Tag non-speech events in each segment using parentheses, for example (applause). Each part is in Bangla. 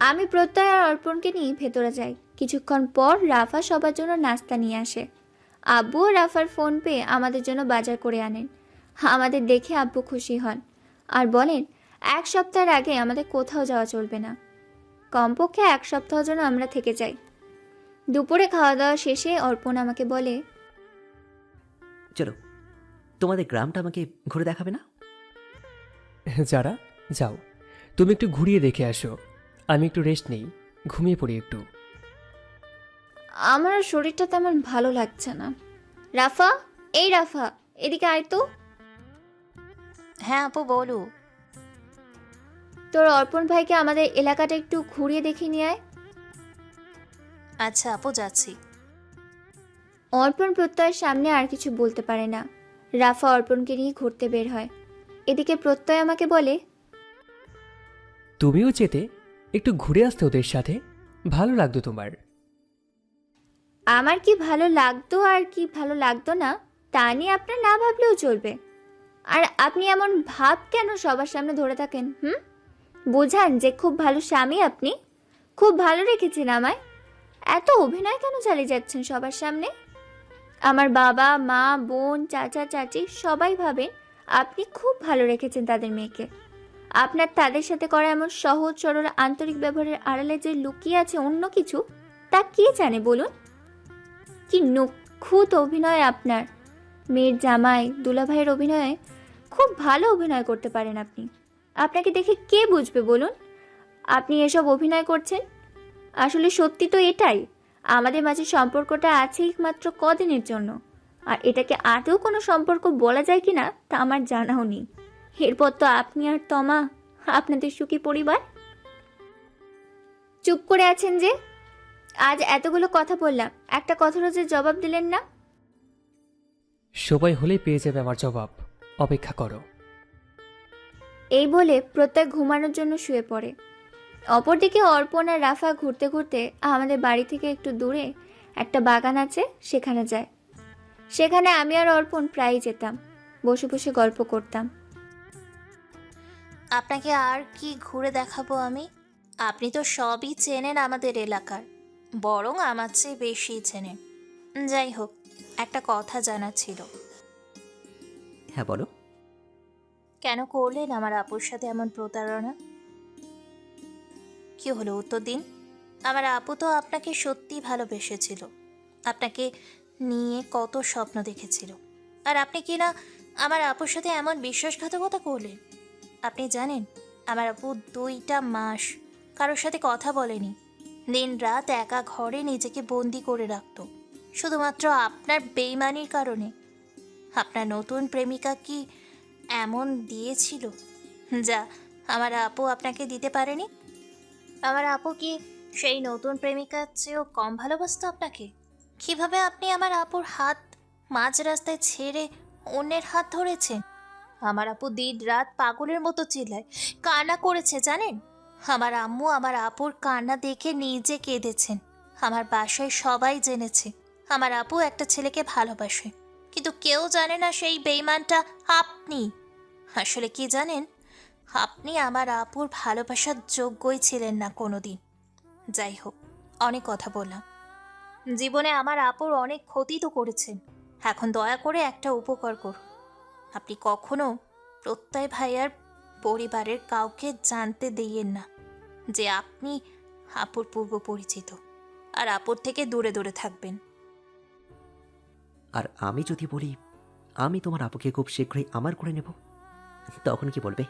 আমি প্রত্যয় আর অর্পণকে নিয়ে ভেতরে যাই। কিছুক্ষণ পর রাফা সবার জন্য নাস্তা নিয়ে আসে। আব্বু ও রাফার ফোন পেয়ে আমাদের জন্য বাজার করে আনেন। আমাদের দেখে আব্বু খুশি হন আর বলেন এক সপ্তাহের আগে আমাদের কোথাও যাওয়া চলবে না। কমপক্ষে এক সপ্তাহ যেন আমরা থেকে যাই। দুপুরে খাওয়া দাওয়া শেষে অর্পণ আমাকে বলে চলো তোমাদের গ্রামটা আমাকে ঘুরে দেখাবে না? যারা যাও। তুমি একটু ঘুরিয়ে দেখে আসো। আমি একটু রেস্ট নেই ঘুমিয়ে পড়ি একটু। আমার আর শরীরটা তেমন ভালো লাগছে না। রাফা এই রাফা এদিকে আয় তো। হ্যাঁ আপু বলো। তোর অর্পণ ভাইকে আমাদের এলাকাটা একটু ঘুরিয়ে দেখিয়ে নিয়ে আয়। আচ্ছা আপু যাচ্ছি। অর্পণ প্রত্যয়ের সামনে আর কিছু বলতে পারে না। রাফা অর্পণকে নিয়ে ঘুরতে বের হয়। এদিকে প্রত্যয় আমাকে বলে তুমিও যেতে একটু ঘুরে আসতে ওদের সাথে। ভালো লাগতো তোমার। আমার কি ভালো লাগতো আর কি ভালো লাগতো না, তা নিয়ে আপনার না ভাবলেও চলবে। আর আপনি এমন ভাব কেন সবার সামনে ধরে থাকেন, হুম? বোঝান যে খুব ভালো স্বামী আপনি, খুব ভালো রেখেছেন আমায়। এত অভিনয় কেন চালিয়ে যাচ্ছেন সবার সামনে? আমার বাবা, মা, বোন, চাচা, চাচি সবাই ভাবেন আপনি খুব ভালো রেখেছেন তাদের মেয়েকে। আপনার তাদের সাথে করা এমন সহজ, সরল, আন্তরিক ব্যবহারের আড়ালে যে লুকিয়ে আছে অন্য কিছু, তা কে জানে বলুন? কি নক্ষুত অভিনয় আপনার। মেয়ের জামাই, দুলাভাইয়ের অভিনয়ে খুব ভালো অভিনয় করতে পারেন আপনি। আপনাকে দেখে কে বুঝবে বলুন? আপনি এসব অভিনয় করছেন? আসলে সত্যি তো এটাই, আমাদের মাঝে সম্পর্কটা আছে মাত্র কদিনের জন্য। আর এটাকে আদৌ কোনো সম্পর্ক বলা যায় কি না তা আমার জানাও নেই। এরপর তো আপনি আর তমা আপনাদের সুখী পরিবার। চুপ করে আছেন যে? আজ এতগুলো কথা বললাম একটা কথারও যে জবাব দিলেন না? সময় হলেই পেয়ে যাবে আমার জবাব। অপেক্ষা করো। এই বলে প্রত্যেক ঘুমানোর জন্য শুয়ে পড়ে। অপরদিকে অর্পণ আর রাফা ঘুরতে ঘুরতে আমাদের বাড়ি থেকে একটু দূরে একটা বাগান আছে সেখানে যায়। সেখানে আমি আর অর্পণ প্রায়ই যেতাম বসে বসে গল্প করতাম। আপনাকে আর কি ঘুরে দেখাবো আমি? আপনি তো সবই চেনেন আমাদের এলাকার বরং আমার চেয়ে বেশি চেনেন। যাই হোক একটা কথা জানা ছিল। হ্যাঁ বলো। কেন করলেন আমার আপুর সাথে এমন প্রতারণা? কি হলো উত্তর দিন? আমার আপু তো আপনাকে সত্যি ভালোবেসেছিল। আপনাকে নিয়ে কত স্বপ্ন দেখেছিল। আর আপনি কি না আমার আপুর সাথে এমন বিশ্বাসঘাতকতা করলেন? আপনি জানেন, আমার আপু দুইটা মাস কারোর সাথে কথা বলেনি। দিন রাত একা ঘরে নিজেকে বন্দি করে রাখতো। শুধুমাত্র আপনার বেইমানির কারণে। আপনার নতুন প্রেমিকা কি এমন দিয়েছিল যা আমার আপু আপনাকে দিতে পারেনি? আমার আপু কি সেই নতুন প্রেমিকার চেয়েও কম ভালোবাসত আপনাকে? কীভাবে আপনি আমার আপুর হাত মাঝ রাস্তায় ছেড়ে অন্যের হাত ধরেছেন? আমার আপু দিন রাত পাগলের মতো চিল্লায়। কান্না করেছে জানেন? আমার আম্মু আমার আপুর কান্না দেখে নিজে কেঁদেছেন। আমার বাসায় সবাই জেনেছে। আমার আপু একটা ছেলেকে ভালোবাসে। কিন্তু কেউ জানে না সেই বেইমানটা আপনি। আসলে কি জানেন? আপনি আমার আপুর ভালোবাসার যোগ্যই ছিলেন না কোনোদিন। যাই হোক, অনেক কথা বললাম। জীবনে আমার আপুর অনেক ক্ষতি তো করেছেন। এখন দয়া করে একটা উপকার করুন। আপনি কখনো প্রত্যয় ভাইয়ার পরিবারের কাউকে জানতে দিয়েন না যে আপনি আপুর পূর্ব পরিচিত আর আপুর থেকে দূরে দূরে থাকবেন। আর আমি যদি বলি আমি তোমার আপুকে খুব শীঘ্রই আমার করে নেব তখন কি বলবে?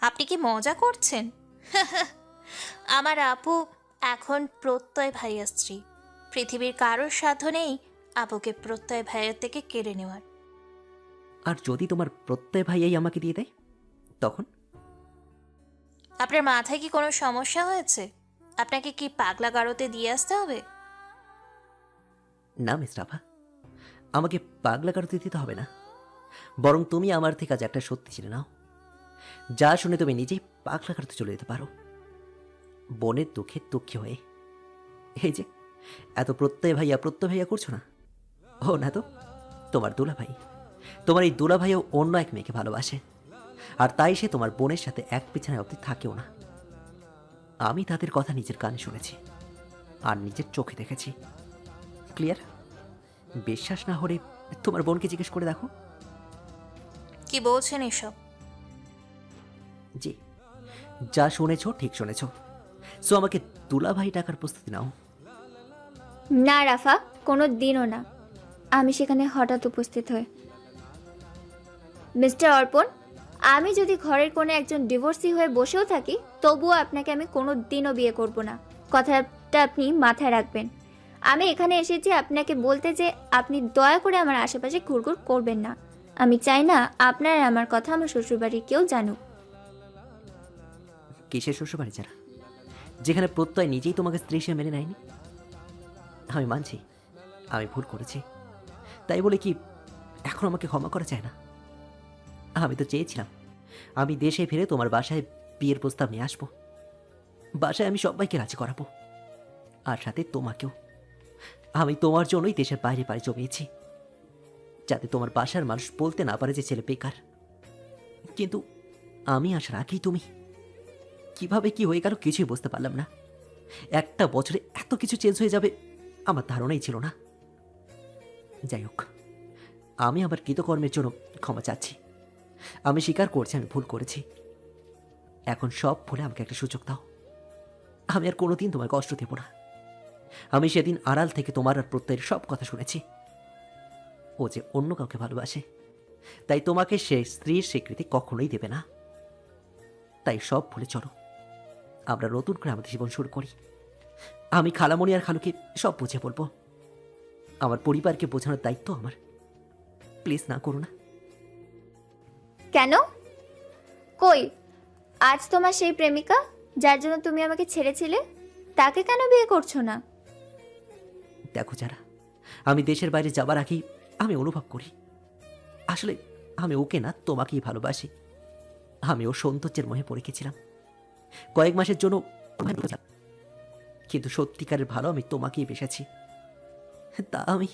আপনি কি মজা করছেন? (laughs) আমার আপু এখন প্রত্যয় ভাইয়ার স্ত্রী। পৃথিবীর কারোর সাধনেই আপুকে প্রত্যয় ভাইয়ের থেকে কেড়ে নেওয়ার। আর যদি তোমার প্রত্যয় ভাইয়াই আমাকে দিয়ে দেয় তখন? আপনার মাথায় কি কোনো সমস্যা হয়েছে? আপনাকে কি পাগলা গারোতে দিয়ে আসতে হবে? না মিস রাভা। আমাকে পাগলা কারোতে দিতে হবে না। বরং তুমি আমার থেকে আজ একটা সত্যি চিনে নাও। যা শুনে তুমি নিজেই পাগলা কারোতে চলে যেতে পারো। বনের দুঃখে দুঃখী হয়ে। এই যে এত প্রত্যয় ভাইয়া প্রত্যয় ভাইয়া করছ না? ও না তো তোমার দুলা ভাই তোমার এই দুলা ভাইও অন্য এক মেয়েকে ভালোবাসে। আর তাই সে তোমার বোনের সাথে এক বিছানায় অবধি থাকেও না। আমি তাদের কথা নিজের কানে শুনেছি আর নিজের চোখে দেখেছি। ক্লিয়ার? বিশ্বাস না হলে তোমার বোনকে জিজ্ঞেস করে দেখো। কি বলছেন এসব? জি যা শুনেছ ঠিক শুনেছ। সো আমাকে দুলাভাই টাকার প্রস্তুতি নাও। না রাফা কোনো দিনও না। আমি সেখানে হঠাৎ উপস্থিত হই মিস্টার অর্পণ, আমি যদি ঘরের কোনো একজন ডিভোর্সি হয়ে বসেও থাকি, তবুও আপনাকে আমি কোনো দিনও বিয়ে করব না। কথাটা আপনি মাথায় রাখবেন। আমি এখানে এসেছি আপনাকে বলতে যে আপনি দয়া করে আমার আশেপাশে ঘুরঘুর করবেন না। আমি চাই না আপনার আমার কথা আমার শ্বশুরবাড়ির কেউ জানুক। কিসের শ্বশুরবাড়ি যারা? যেখানে প্রত্যয় নিজেই তোমাকে স্ত্রী হিসেবে মেনে নেয়নি? আমি মানছি, আমি ভুল করেছি। তাই বলে কি এখন আমাকে ক্ষমা করা যায় না? আমি তো চেয়েছিলাম। আমি দেশে ফিরে তোমার বাসায় বিয়ের প্রস্তাব নিয়ে আসব। বাসায় আমি সবাইকে রাজি করাবো। আর সাথে তোমাকেও। আমি তোমার জন্যই দেশের বাইরে বাড়ি জমিয়েছি। যাতে তোমার বাসার মানুষ বলতে না পারে যে ছেলে বেকার। কিন্তু আমি আসার আগেই তুমি। কীভাবে কি হয়ে গেল কিছুই বুঝতে পারলাম না। একটা বছরে এত কিছু চেঞ্জ হয়ে যাবে, আমার ধারণাই ছিল না। যাই হোক, আমি আমার কৃতকর্মের জন্য ক্ষমা চাচ্ছি। আমি স্বীকার করছি, আমি ভুল করেছি। এখন সব ভুলে আমাকে একটা সুযোগ দাও। আমি আর কোনোদিন তোমার কষ্ট দেব না। আমি সেদিন আড়াল থেকে তোমার আর প্রত্যয়ের সব কথা শুনেছি। ও যে অন্য কাউকে ভালোবাসে, তাই তোমাকে সে স্ত্রীর স্বীকৃতি কখনোই দেবে না। তাই সব ভুলে চলো। আমরা নতুন করে আমাদের জীবন শুরু করি। আমি খালামণি আর খালুকে সব বুঝে বলব। আমার পরিবারকে বোঝানোর দায়িত্ব আমার। প্লিজ না করো না। কেন? কই? আজ তোমার সেই প্রেমিকা, যার জন্য তুমি আমাকে ছেড়েছিলে, তাকে কেন বিয়ে করছ না? দেখো যারা, আমি দেশের বাইরে যাবার আগেই আমি অনুভব করি। আসলে আমি ওকে না, তোমাকেই ভালোবাসি। আমি ওর সৌন্দর্যের মোহে পড়ে গেছিলাম। কয়েক মাসের জন্য কিন্তু সত্যিকারের ভালো আমি তোমাকেই বেসেছি। তা আমি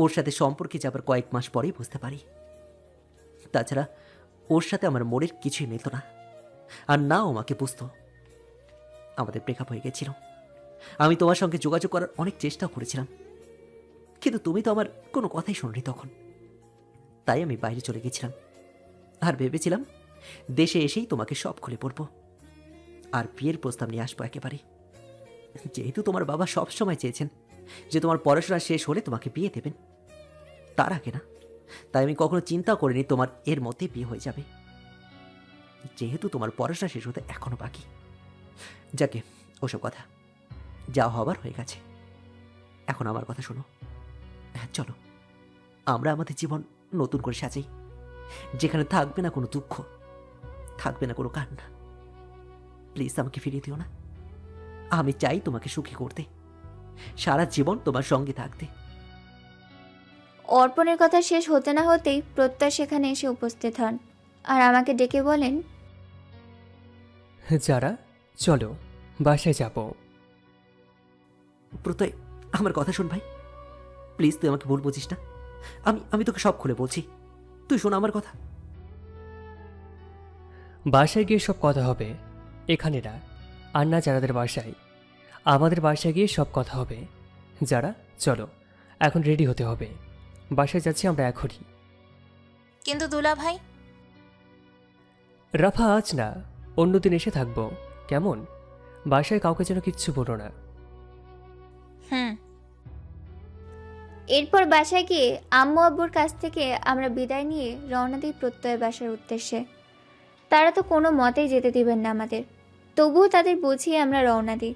ওর সাথে সম্পর্কে যাবার কয়েক মাস পরেই বুঝতে পারি। তাছাড়া ওর সাথে আমার মনের কিছুই মিলত না। আর না ও আমাকে বুঝতো। আমাদের ব্রেকআপ হয়ে গেছিল। আমি তোমার সঙ্গে যোগাযোগ করার অনেক চেষ্টাও করেছিলাম। কিন্তু তুমি তো আমার কোনো কথাই শোনি তখন। তাই আমি বাইরে চলে গেছিলাম। আর ভেবেছিলাম দেশে এসেই তোমাকে সব খুলে পড়ব আর বিয়ের প্রস্তাব নিয়ে আসব একেবারে। যেহেতু তোমার বাবা সব সময় চেয়েছেন যে তোমার পড়াশোনা শেষ হলে তোমাকে বিয়ে দেবেন। তার আগে না। তাই আমি কখনো চিন্তা করিনি তোমার এর মধ্যে বিয়ে হয়ে যাবে। যেহেতু তোমার পড়াশোনা শেষ হতে এখনও বাকি। যাকে, ওসব কথা। যা হবার হয়ে গেছে। এখন আমার কথা শোনো। হ্যাঁ চলো। আমরা আমাদের জীবন নতুন করে সাজাই। যেখানে থাকবে না কোনো দুঃখ, থাকবে না কোনো কান্না। প্লিজ আমাকে ফিরিয়ে দিও না। আমি চাই তোমাকে সুখী করতে। সারা জীবন তোমার সঙ্গে থাকতে। অর্পণের কথা শেষ হতে না হতেই প্রত্যয় সেখানে এসে উপস্থিত হন। আর আমাকে ডেকে বলেন যারা চলো বাসায় যাব। প্রত্যয় আমার কথা শোন ভাই। প্লিজ তুই আমাকে ভুল বুঝিস না। আমি আমি তোকে সব খুলে বলছি। তুই শোন আমার কথা। বাসায় গিয়ে সব কথা হবে। এখানে না আর না যারাদের বাসায় আমাদের বাসায় গিয়ে সব কথা হবে। যারা চলো এখন রেডি হতে হবে। বাসায় যাচ্ছি আমরা এখনই। কিন্তু দুলা ভাই? রাফা আজ না অন্যদিন এসে থাকব। কেমন? বাসায় কাউকে যেন কিচ্ছু বলো না। হুম। এরপর বাসায় গিয়ে আম্মু আব্বুর কাছ থেকে আমরা বিদায় নিয়ে রওনা দিই প্রত্যয় বাসার উদ্দেশ্যে। তারা তো কোনো মতেই যেতে দিবেন না আমাদের। তবুও তাদের বুঝিয়ে আমরা রওনা দিই।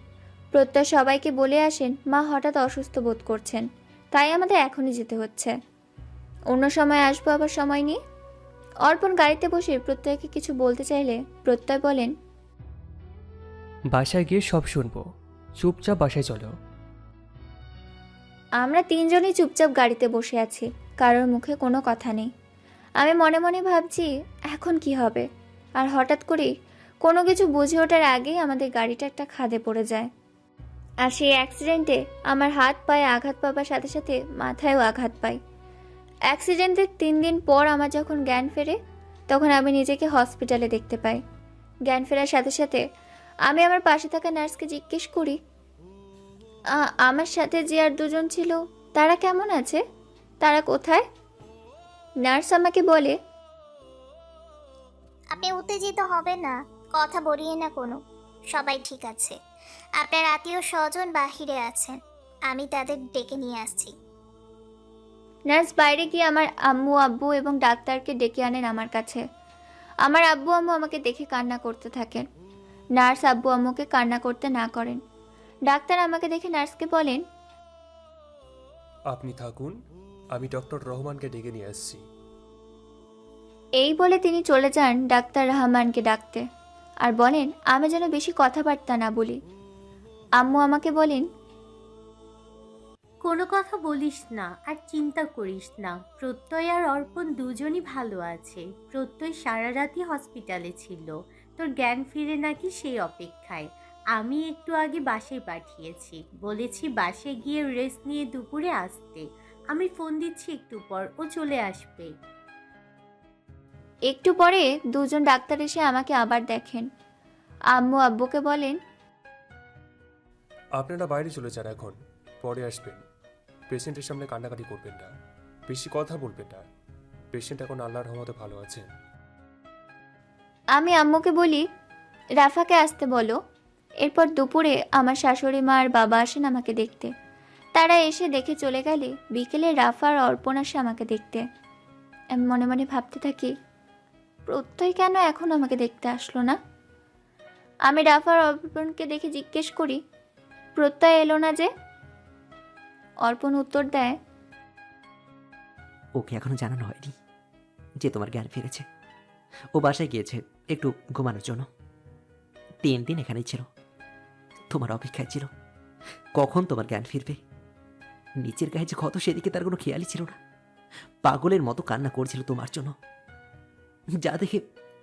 প্রত্যয় সবাইকে বলে আসেন মা হঠাৎ অসুস্থ বোধ করছেন। তাই আমাদের এখনই যেতে হচ্ছে। অন্য সময় আসব আবার সময় নিয়ে? অর্পণ গাড়িতে বসে প্রত্যয়কে কিছু বলতে চাইলে প্রত্যয় বলেন বাসায় গিয়ে সব শুনব। চুপচাপ বাসায় চলো। আমরা তিনজনই চুপচাপ গাড়িতে বসে আছি কারোর মুখে কোনো কথা নেই। আমি মনে মনে ভাবছি এখন কি হবে? আর হঠাৎ করেই কোনো কিছু বুঝে ওঠার আগেই আমাদের গাড়িটা একটা খাদে পড়ে যায়। আর সেই অ্যাক্সিডেন্টে আমার হাত পায়ে আঘাত পাবার সাথে সাথে মাথায়ও আঘাত পাই অ্যাক্সিডেন্টের তিন দিন পর আমার যখন জ্ঞান ফেরে, তখন আমি নিজেকে হসপিটালে দেখতে পাই। জ্ঞান ফেরার সাথে সাথে আমি আমার পাশে থাকা নার্সকে জিজ্ঞেস করি আমার সাথে যে আর দুজন ছিল, তারা কেমন আছে? তারা কোথায়? নার্স আমাকে বলে, আপনি উত্তেজিত হবেন না, কথা বলিয়ে না কোনো, সবাই ঠিক আছে। আপনার আত্মীয় স্বজন বাহিরে আছেন। আমি তাদের ডেকে নিয়ে আসছি। নার্স বাইরে গিয়ে আমার আম্মু আব্বু এবং ডাক্তারকে ডেকে আনেন আমার কাছে। আমার আব্বু আম্মু আমাকে দেখে কান্না করতে থাকেন। নার্স আব্বু আম্মুকে কান্না করতে না করেন। ডাক্তার আমাকে দেখে নার্সকে বলেন আপনি থাকুন আমি ডক্টর রহমানকে ডেকে নিয়ে আসছি। এই বলে তিনি চলে যান ডাক্তার রহমানকে ডাকতে। আর বলেন আমি যেন বেশি কথাবার্তা না বলি। আম্মু আমাকে বলেন কোনো কথা বলিস না আর চিন্তা করিস না। প্রত্যয় আর অর্পণ দুজনই ভালো আছে। প্রত্যয় সারা রাতই হসপিটালে ছিল। তোর জ্ঞান ফিরে নাকি সেই অপেক্ষায়। আমি একটু আগে বাসে পাঠিয়েছি। বলেছি বাসে গিয়ে রেস্ট নিয়ে দুপুরে আসতে। আমি ফোন দিচ্ছি একটু পর ও চলে আসবে। একটু পরে দুজন ডাক্তার এসে আমাকে আবার দেখেন। আম্মু আব্বুকে বলেন আপনারা বাইরে চলে যান এখন। পরে আসবেন। পেশেন্টের সামনে কান্নাকাটি করবেন না। বেশি কথা বলবেন না। পেশেন্ট এখন আল্লাহর রহমতে ভালো আছে আমি আম্মুকে বলি, রাফাকে আসতে বলো। এরপর দুপুরে আমার শাশুড়ি মা আর বাবা আসেন আমাকে দেখতে। তারা এসে দেখে চলে গেলে বিকেলে রাফা আর অর্পণ আসে আমাকে দেখতে। আমি মনে মনে ভাবতে থাকি, প্রত্যয় কেন এখন আমাকে দেখতে আসলো না? আমি রাফা আর অর্পণকে দেখে জিজ্ঞেস করি প্রত্যয় এলো না যে? অর্পণ উত্তর দেয়, ওকে এখনও জানানো হয়নি যে তোমার জ্ঞান ফিরেছে। ও বাসায় গিয়েছে, একটু ঘুমানোর জন্য। তিন দিন এখানেই ছিল, তোমার অপেক্ষায় ছিল। কখন তোমার জ্ঞান ফিরবে? নিচের গায়ে যে ক্ষত, সেদিকে তার কোনো খেয়ালই ছিল না। পাগলের মতো কান্না করছিল তোমার জন্য। যা দেখে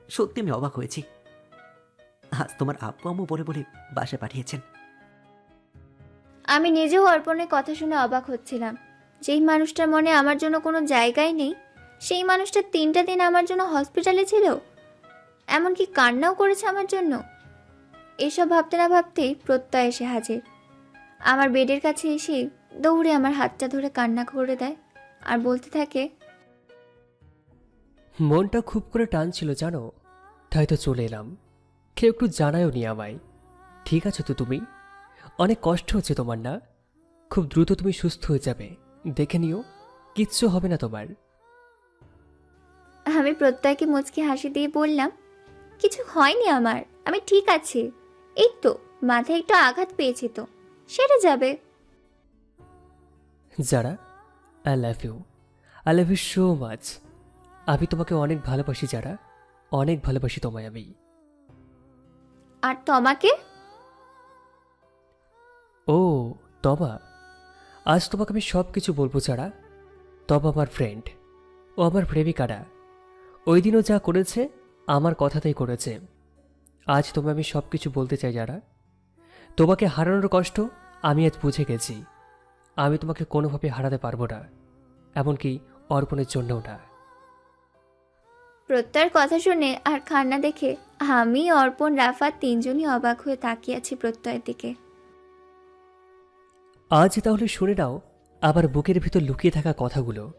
সত্যি আমি অবাক হয়েছি। আজ তোমার আব্বু আম্মু বলে বলে বাসায় পাঠিয়েছেন। আমি নিজেও অর্পণের কথা শুনে অবাক হচ্ছিলাম। যেই মানুষটার মনে আমার জন্য কোনো জায়গাই নেই, সেই মানুষটা তিনটা দিন আমার জন্য হসপিটালে ছিল? এমনকি কান্নাও করেছে আমার জন্য? এসব ভাবতে না ভাবতেই প্রত্যয় এসে হাজির। আমার বেডের কাছে এসে দৌড়ে আমার হাতটা ধরে কান্না করে দেয় আর বলতে থাকে, মনটা খুব করে টানছিল জানো? তাই তো চলে এলাম। কেউ একটু জানায়ও নি আমায়। ঠিক আছে তো তুমি? অনেক কষ্ট হচ্ছে তোমার না? খুব দ্রুত তুমি সুস্থ হয়ে যাবে। দেখে নিও কিচ্ছু হবে না তোমার। আমি প্রত্যয়কে মুচকি হাসি দিয়ে বললাম কিছু হয়নি আমার আমি ঠিক আছি। এই তো মাথায় একটু আঘাত পেয়েছি তো সেরে যাবে। যারা I love you I love you so much আমি তোমাকে অনেক ভালোবাসি যারা অনেক ভালোবাসি তোমায় আমি। আর তোমাকে? ও, তবা। আজ তোমাকে আমি সব কিছু বলব, যারা। তবা আমার ফ্রেন্ড ও আমার প্রেমিকারা। ওই দিনও যা করেছে, আমার কথাতেই করেছে। আজ তোমায় আমি সব কিছু বলতে চাই, যারা। তোমাকে হারানোর কষ্ট আমি আজ বুঝে গেছি। আমি তোমাকে কোনোভাবে হারাতে পারব না, এমনকি অর্পণের জন্যও না। প্রত্যয়ের কথা শুনে আর খান্না দেখে আমি, অর্পণ রাফা তিনজনই অবাক হয়ে তাকিয়ে আছি প্রত্যয়ের দিকে। আজ তাহলে শুনে নাও আবার বুকের ভিতর লুকিয়ে থাকা কথাগুলো,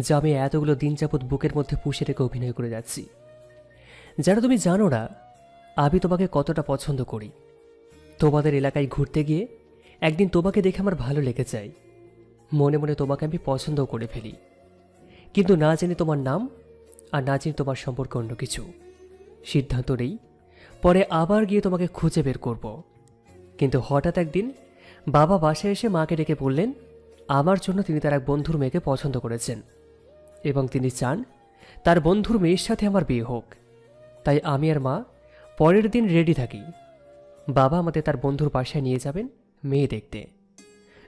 যা আমি এতগুলো দিন যাবৎ বুকের মধ্যে পুষে রেখে অভিনয় করে যাচ্ছি। যারা তুমি জানো না, আমি তোমাকে কতটা পছন্দ করি। তোমাদের এলাকায় ঘুরতে গিয়ে একদিন তোমাকে দেখে আমার ভালো লেগে যায়। মনে মনে তোমাকে আমি পছন্দও করে ফেলি। কিন্তু না জানি তোমার নাম আর না জানি তোমার সম্পর্কে অন্য কিছু। সিদ্ধান্ত নেই, পরে আবার গিয়ে তোমাকে খুঁজে বের করব। কিন্তু হঠাৎ একদিন বাবা বাসায় এসে মাকে ডেকে বললেন, আমার জন্য তিনি তার এক বন্ধুর মেয়েকে পছন্দ করেছেন এবং তিনি চান তার বন্ধুর মেয়ের সাথে আমার বিয়ে হোক। তাই আমি আর মা পরের দিন রেডি থাকি। বাবা আমাদের তার বন্ধুর বাসায় নিয়ে যাবেন মেয়ে দেখতে।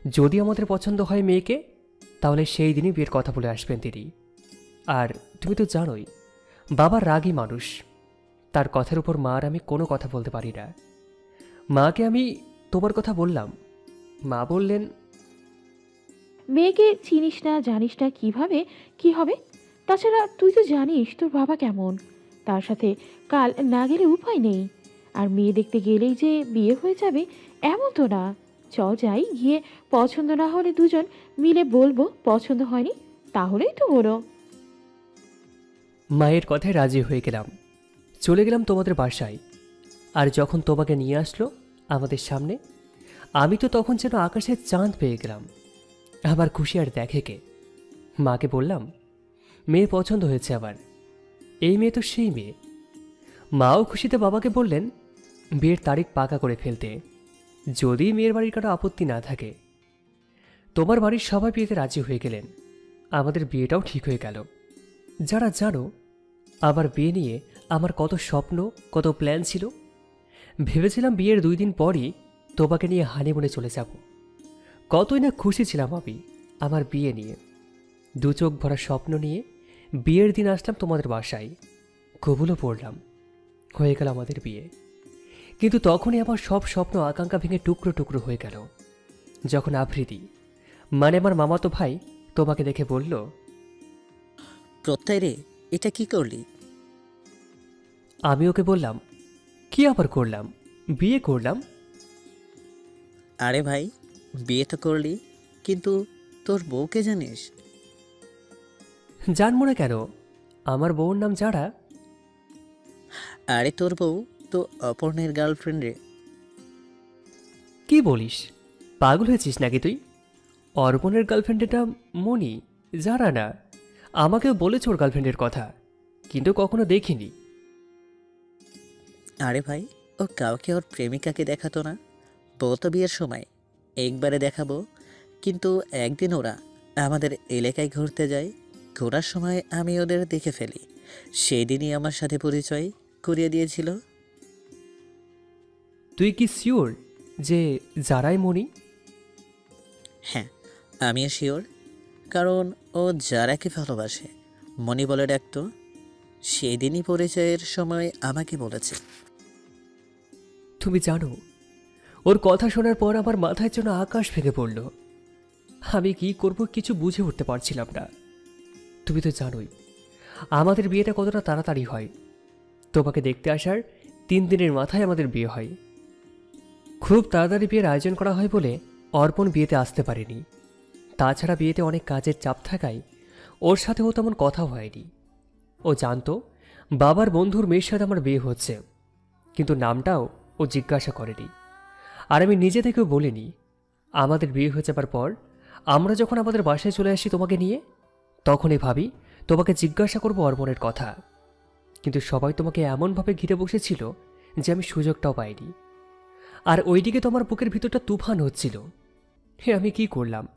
যদি আমাদের পছন্দ হয় মেয়েকে, তাহলে সেই দিনই বিয়ের কথা বলে আসবেন তিনি। আর তুমি তো জানোই, বাবা রাগী মানুষ। তার কথার উপর মা আর আমি কোনো কথা বলতে পারি না। মাকে আমি তোমার কথা বললাম। মা বললেন মেয়েকে চিনিস না জানিস না কীভাবে কি হবে? তাছাড়া তুই তো জানিস তোর বাবা কেমন। তার সাথে কাল না গেলে উপায় নেই। আর মেয়ে দেখতে গেলেই যে বিয়ে হয়ে যাবে এমন তো না। চ যাই গিয়ে পছন্দ না হলে দুজন মিলে বলব পছন্দ হয়নি তাহলেই তো হলো। মায়ের কথায় রাজি হয়ে গেলাম। চলে গেলাম তোমাদের বাসায়। আর যখন তোমাকে নিয়ে আসলো আমাদের সামনে আমি তো তখন যেন আকাশের চাঁদ পেয়ে গেলাম। আবার খুশি আর দেখে কে? মাকে বললাম, মেয়ে পছন্দ হয়েছে আবার এই মেয়ে তো সেই মেয়ে। মাও খুশিতে বাবাকে বললেন, বিয়ের তারিখ পাকা করে ফেলতে। যদি মেয়ের বাড়ির কারও আপত্তি না থাকে। তোমার বাড়ির সবাই বিয়েতে রাজি হয়ে গেলেন। আমাদের বিয়েটাও ঠিক হয়ে গেল। যারা জানো আবার বিয়ে নিয়ে আমার কত স্বপ্ন, কত প্ল্যান ছিল। ভেবেছিলাম বিয়ের দুই দিন পরই তোমাকে নিয়ে হানিমুনে চলে যাব। কতই না খুশি ছিলাম আমি আমার বিয়ে নিয়ে। দু চোখ ভরা স্বপ্ন নিয়ে বিয়ের দিন আসলাম তোমাদের বাসায়। কবুলও পড়লাম। হয়ে গেল আমাদের বিয়ে। কিন্তু তখনই আমার সব স্বপ্ন আকাঙ্ক্ষা ভেঙে টুকরো টুকরো হয়ে গেল। যখন আভৃতি মানে আমার মামাতো ভাই তোমাকে দেখে বলল প্রত্যয় রে এটা কি করলি? আমি ওকে বললাম কি আবার করলাম? বিয়ে করলাম? আরে ভাই বিয়ে তো করলি কিন্তু তোর বউকে জানিস? জানব না কেন? আমার বউর নাম যারা আরে তোর বউ তো অপর্ণের গার্লফ্রেন্ড রে। কি বলিস? পাগল হয়েছিস নাকি তুই? অর্পণের গার্লফ্রেন্ডের নাম মনি যারা না। আমাকেও বলেছ ওর গার্লফ্রেন্ডের কথা কিন্তু কখনো দেখিনি। আরে ভাই ও কাউকে ওর প্রেমিকাকে দেখাতো না। বউ তো বিয়ের সময় একবারে দেখাবো। কিন্তু একদিন ওরা আমাদের এলাকায় ঘুরতে যায়। ঘোরার সময় আমি ওদের দেখে ফেলি। সেই দিনই আমার সাথে পরিচয় করিয়ে দিয়েছিল। তুই কি শিওর যে যারাই মনি? হ্যাঁ আমিও শিওর। কারণ ও যারাকে ভালোবাসে মনি বলে ডাকতো সেই দিনই পরিচয়ের সময় আমাকে বলেছে। তুমি জানো ওর কথা শোনার পর আমার মাথায় যেন আকাশ ভেঙে পড়ল। আমি কি করব কিছু বুঝে উঠতে পারছিলাম না। তুমি তো জানোই, আমাদের বিয়েটা কতটা তাড়াতাড়ি হয়। তোমাকে দেখতে আসার তিন দিনের মাথায় আমাদের বিয়ে হয়। খুব তাড়াতাড়ি বিয়ের আয়োজন করা হয় বলে অর্পণ বিয়েতে আসতে পারেনি। তাছাড়া বিয়েতে অনেক কাজের চাপ থাকায় ওর সাথেও তেমন কথা হয়নি। ও জানতো, বাবার বন্ধুর মেয়ের সাথে আমার বিয়ে হচ্ছে, কিন্তু নামটাও ও জিজ্ঞাসা করেনি। আর আমি নিজে থেকেও বলিনি। আমাদের বিয়ে হয়ে যাবার পর আমরা যখন আমাদের বাসায় চলে আসি তোমাকে নিয়ে, তখনই ভাবি তোমাকে জিজ্ঞাসা করব অর্পণের কথা। কিন্তু সবাই তোমাকে এমনভাবে ঘিরে বসেছিল যে আমি সুযোগটাও পাইনি। আর ওইদিকে তোমার বুকের ভিতরটা তুফান হচ্ছিল। হে, আমি কি করলাম?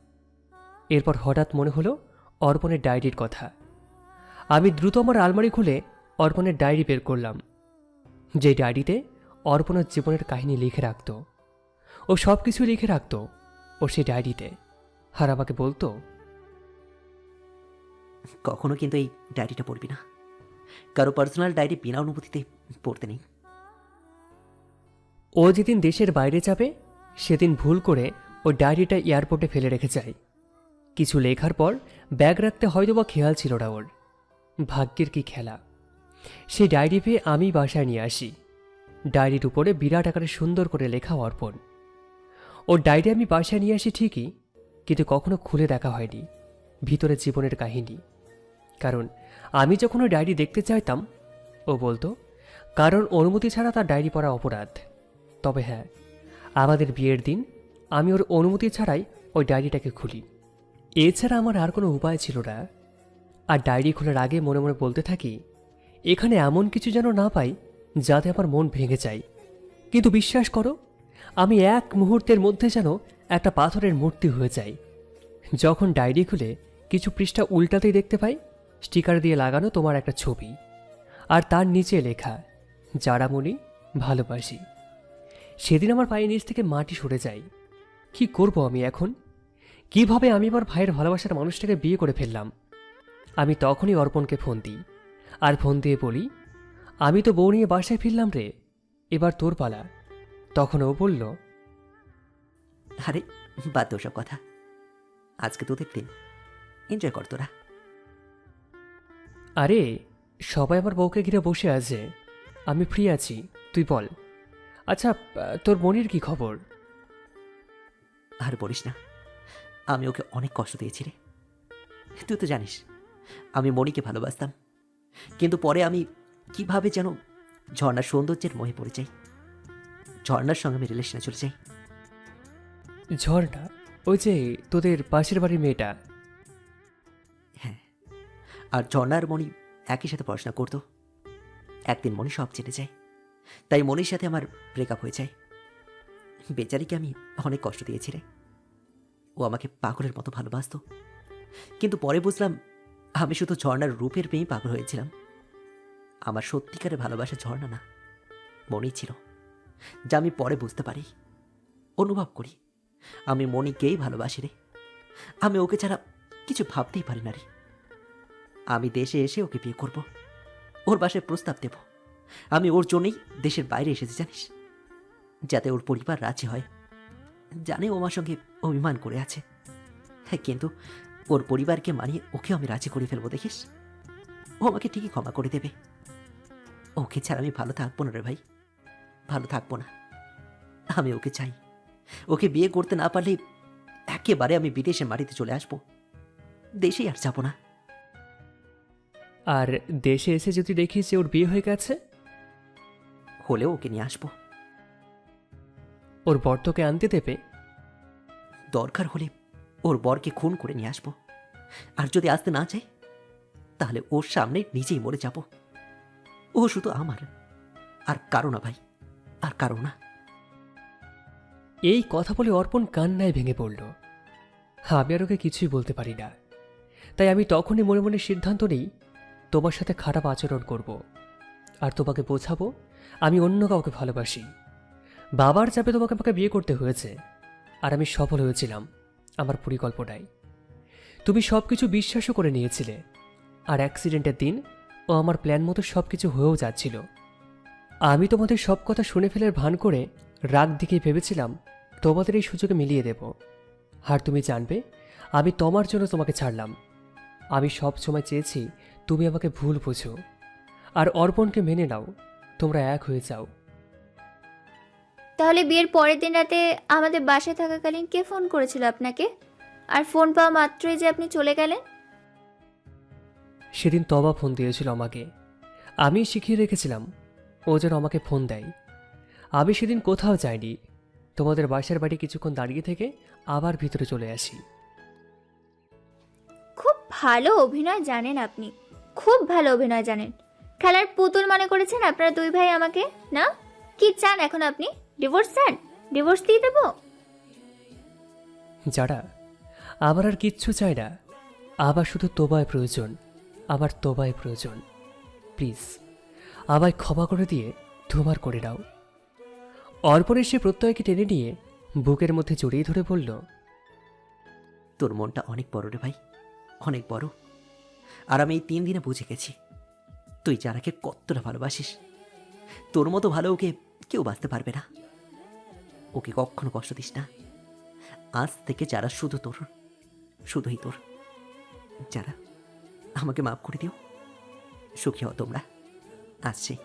এরপর হঠাৎ মনে হলো অর্পণের ডায়েরির কথা। আমি দ্রুত আমার আলমারি খুলে অর্পণের ডায়েরি বের করলাম। যে ডায়েরিতে অর্পণের জীবনের কাহিনী লিখে রাখত। ও সব কিছু লিখে রাখত ও সেই ডায়েরিতে। আর আমাকে বলতো কখনো কিন্তু এই ডায়েরিটা পড়বি না। কারও পার্সোনাল ডায়েরি বিনা অনুমতিতে পড়তে নেই। ও যেদিন দেশের বাইরে যাবে সেদিন ভুল করে ও ডায়েরিটা এয়ারপোর্টে ফেলে রেখে যায়। কিছু লেখার পর ব্যাগ রাখতে হয়তো বা খেয়াল ছিল না ওর। ভাগ্যের কি খেলা। সেই ডায়েরি পেয়ে আমি বাসায় নিয়ে আসি। ডায়েরির উপরে বিরাট আকারে সুন্দর করে লেখা অর্পণ। ও ডায়েরি আমি বাসায় নিয়ে আসি ঠিকই, কিন্তু কখনো খুলে দেখা হয়নি, ভিতরে জীবনের কাহিনী। কারণ আমি যখন ওই ডায়েরি দেখতে চাইতাম, ও বলতো, কারণ অনুমতি ছাড়া তার ডায়েরি পড়া অপরাধ। তবে হ্যাঁ আমাদের বিয়ের দিন আমি ওর অনুমতি ছাড়াই ওই ডায়েরিটাকে খুলি। এছাড়া আমার আর কোনো উপায় ছিল না। আর ডায়েরি খোলার আগে মনে মনে বলতে থাকি, এখানে এমন কিছু যেন না পাই, যাতে আমার মন ভেঙে যায়। কিন্তু বিশ্বাস করো আমি এক মুহূর্তের মধ্যে যেন একটা পাথরের মূর্তি হয়ে যাই। যখন ডায়েরি খুলে কিছু পৃষ্ঠা উল্টাতেই দেখতে পাই, স্টিকার দিয়ে লাগানো তোমার একটা ছবি। আর তার নিচে লেখা যারামণি ভালোবাসি। সেদিন আমার পায়ের নিচ থেকে মাটি সরে যায়। কি করব আমি এখন? কীভাবে আমি আমার ভাইয়ের ভালোবাসার মানুষটাকে বিয়ে করে ফেললাম? আমি তখনই অর্পণকে ফোন দিই আর ফোন দিয়ে বলি, আমি তো বউ নিয়ে বাসায় ফিরলাম রে, এবার তোর পালা। তখন ও বলল আরে বাদ দে ওসব কথা। আজকে তোদের দিন। এনজয় কর তোরা। আরে সবাই আমার বউকে ঘিরে বসে আছে। আমি ফ্রি আছি তুই বল। আচ্ছা তোর মনির কি খবর? আর বলিস না আমি ওকে অনেক কষ্ট দিয়েছি রে। তুই তো জানিস আমি মণিকে ভালোবাসতাম। কিন্তু পরে আমি কীভাবে যেন ঝর্ণার সৌন্দর্যের মোহে পড়ে যাই। ঝর্ণার সঙ্গে আমি রিলেশনে চলে যাই। ঝর্ণা? ওই যে তোদের পাশের বাড়ির মেয়েটা? হ্যাঁ। আর ঝর্ণা আর মণি একই সাথে পড়াশোনা করতো। একদিন মণি সব জেনে যায়। তাই মণির সাথে আমার ব্রেকআপ হয়ে যায়। বেচারিকে আমি অনেক কষ্ট দিয়েছি রে। ও আমাকে পাগলের মতো ভালোবাসতো। কিন্তু পরে বুঝলাম আমি শুধু ঝর্ণার রূপের পেয়েই পাগল হয়েছিলাম। আমার সত্যিকারের ভালোবাসা ঝর্ণা না মনেই ছিল। যা আমি পরে বুঝতে পারি। অনুভব করি। আমি মণিকেই ভালোবাসি রে। আমি ওকে ছাড়া কিছু ভাবতেই পারি না রে। আমি দেশে এসে ওকে বিয়ে করব। ওর বাসায় প্রস্তাব দেব। আমি ওর জন্যই দেশের বাইরে এসেছি, জানিস? যাতে ওর পরিবার রাজি হয়। জানে ও আমার সঙ্গে অভিমান করে আছে। হ্যাঁ কিন্তু ওর পরিবারকে মানিয়ে ওকে আমি রাজি করে ফেলব, দেখিস? ও আমাকে ঠিকই ক্ষমা করে দেবে। ওকে ছাড়া আমি ভালো থাকব না রে ভাই। ভালো থাকব না। আমি ওকে চাই। ওকে বিয়ে করতে না পারলে একেবারে আমি বিদেশে মাটিতে চলে আসব। দেশেই আর যাব না। আর দেশে এসে যদি দেখিস যে ওর বিয়ে হয়ে গেছে? হলেও ওকে নিয়ে আসব। ওর বর্তকে আনতে দেবে? দরকার হলে ওর বরকে খুন করে নিয়ে আসব। আর যদি আসতে না চায় তাহলে ওর সামনে নিজেই মরে যাব। ও শুধু আমার আর কারও না ভাই। আর কারও না। এই কথা বলে অর্পণ কান্নায় ভেঙে পড়ল। আমি আর ওকে কিছুই বলতে পারি না। তাই আমি তখনই মনে মনে সিদ্ধান্ত নিই, তোমার সাথে খারাপ আচরণ করব। আর তোমাকে বোঝাবো, আমি অন্য কাউকে ভালোবাসি। বাবার চাপে তোমাকে আমাকে বিয়ে করতে হয়েছে, আর আমি সফল হয়েছিলাম, আমার পরিকল্পনায়। তুমি সব কিছু বিশ্বাসও করে নিয়েছিলে, আর অ্যাক্সিডেন্টের দিন ও আমার প্ল্যান মতো সব কিছু হয়েও যাচ্ছিল। আমি তোমাদের সব কথা শুনে ফেলার ভান করে রাগ দিকে ভেবেছিলাম তোমাদের এই সুযোগে মিলিয়ে দেব। আর তুমি জানবে আমি তোমার জন্য তোমাকে ছাড়লাম। আমি সব সময় চেয়েছি তুমি আমাকে ভুল বোঝো। আর অর্পণকে মেনে নাও তোমরা এক হয়ে যাও। তাহলে বিয়ের পরের দিন রাতে আমাদের বাসায় থাকাকালীন কে ফোন করেছিল আপনাকে? আর ফোন পাওয়া মাত্রই যে আপনি চলে গেলেন? সেদিন তবা ফোন দিয়েছিল আমাকে। আমি শিখিয়ে রেখেছিলাম ও যেন আমাকে ফোন দেয়। আমি সেদিন কোথাও যাইনি। তোমাদের বাসার বাড়ি কিছুক্ষণ দাঁড়িয়ে থেকে আবার ভিতরে চলে আসি। খুব ভালো অভিনয় জানেন আপনি। খুব ভালো অভিনয় জানেন। খেলার পুতুল মনে করেছেন আপনারা দুই ভাই আমাকে না? কি চান এখন আপনি? ডিভোর্স চান? ডিভোর্স দিয়ে দেবো? যারা আবার আর কিচ্ছু চাই না। আবার শুধু তোবায় প্রয়োজন। আবার তোবায় প্রয়োজন। প্লিজ। আমায় ক্ষমা করে দিয়ে তোমার করে নাও। অর্পণের সে প্রত্যয়কে টেনে নিয়ে বুকের মধ্যে জড়িয়ে ধরে বলল, তোর মনটা অনেক বড় রে ভাই, অনেক বড়। আর আমি এই তিন দিনে বুঝে গেছি। তুই যারাকে কতটা ভালোবাসিস, তোর মতো ভালো ওকে কেউ বাঁচতে পারবে না। ওকে কখনো কষ্ট দিস না। আজ থেকে যারা শুধু তোর, শুধুই তোর। যারা আমাকে মাফ করে দিও, সুখী হও তোমরা। আসছি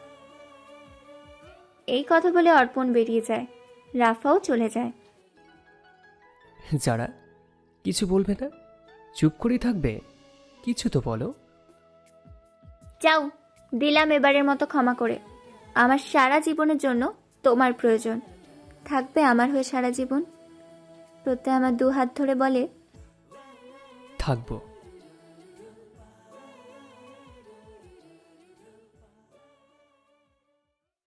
এই কথা বলে অর্পণ বেরিয়ে যায়। রাফাও চলে যায়। যারা কিছু বলবে না? চুপ করেই থাকবে? কিছু তো বলো। যাও দিলাম এবারের মতো ক্ষমা করে। আমার সারা জীবনের জন্য তোমার প্রয়োজন। থাকবে আমার হয়ে সারা জীবন। প্রত্যয় আমার দু হাত ধরে বলে থাকব।